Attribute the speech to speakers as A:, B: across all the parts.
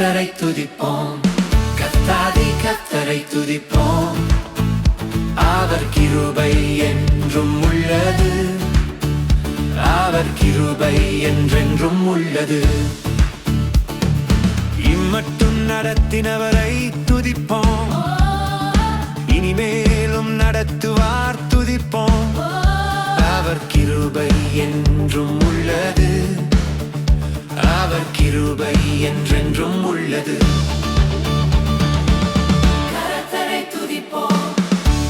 A: கத்தரை துதிப்போம் கத்தாதி கத்தரை துதிப்போம் அவர் கிருபை என்றும் உள்ளது அவர் கிருபை என்றென்றும் உள்ளது இம்மட்டும் நடத்தினவரை துதிப்போம் இனிமேலும் நடத்துவார் துதிப்போம் அவர் கிருபை என்றும் கிருபை என்றென்றும் உள்ளது. கர்த்தரை துதிப்போம்.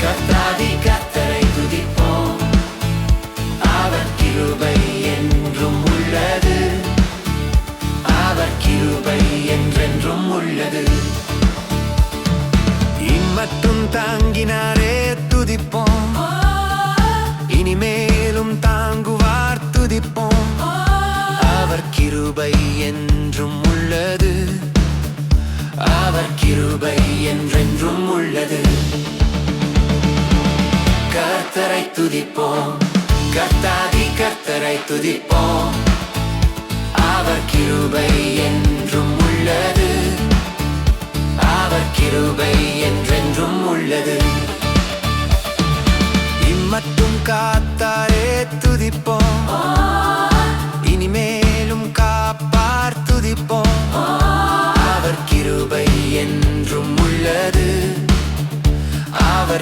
A: கர்த்தரை துதிப்போம். அவர் கிருபை என்றும் உள்ளது. அவர் கிருபை என்றென்றும் உள்ளது. இம்மட்டும் தாங்கினாரே துதிப்போம். இனிமேலும் தாங்குவார் துதிப்போம். கிருபை என்றும் உள்ளது. அவர் கிருபை என்றென்றும் உள்ளது. கர்த்தரை துதிப்போம். கர்த்தாதி கர்த்தரை துதிப்போம்.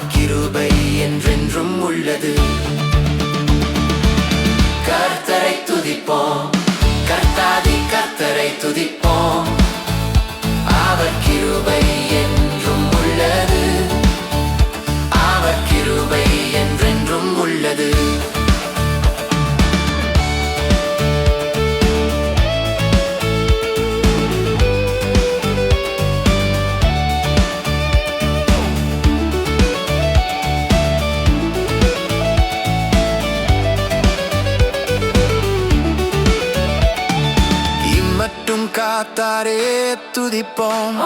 A: கிருபை என்றென்றும் உள்ளது. கர்த்தரை துதிப்போம். கர்த்தாதி கர்த்தரை துதிப்போம். காத்தாரே துதிப்போம்.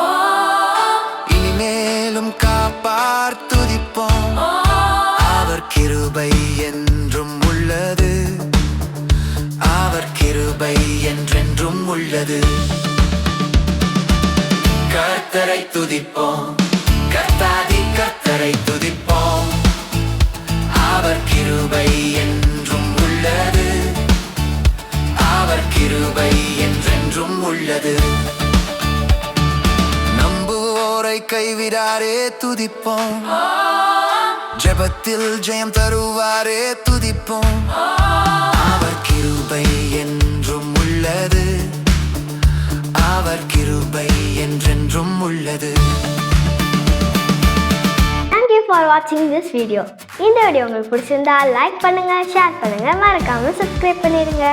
A: இனிமேலும் காப்பார் துதிப்போம். அவர் கிருபை என்றும் உள்ளது. அவர் கிருபை என்றென்றும் உள்ளது. கர்த்தரை துதிப்போம். கர்த்தாதி கர்த்தரை துதிப்போம். அவர் கிருபை என்றும் உள்ளது. அவர் கிருபை உள்ளது. நம்புவோரை கைவிடாரே துதிப்போம். ஜெபத்தில் ஜெயம் தருவாரே துதிப்போம். அவர் கிருபை என்றும் உள்ளது. அவர் கிருபை என்றென்றும் உள்ளது.
B: தேங்க்யூ ஃபார் வாட்சிங் திஸ் வீடியோ இந்த வீடியோ உங்களுக்கு பிடிச்சிருந்தா லைக் பண்ணுங்க ஷேர் பண்ணுங்க. மறக்காம சப்ஸ்கிரைப் பண்ணிடுங்க.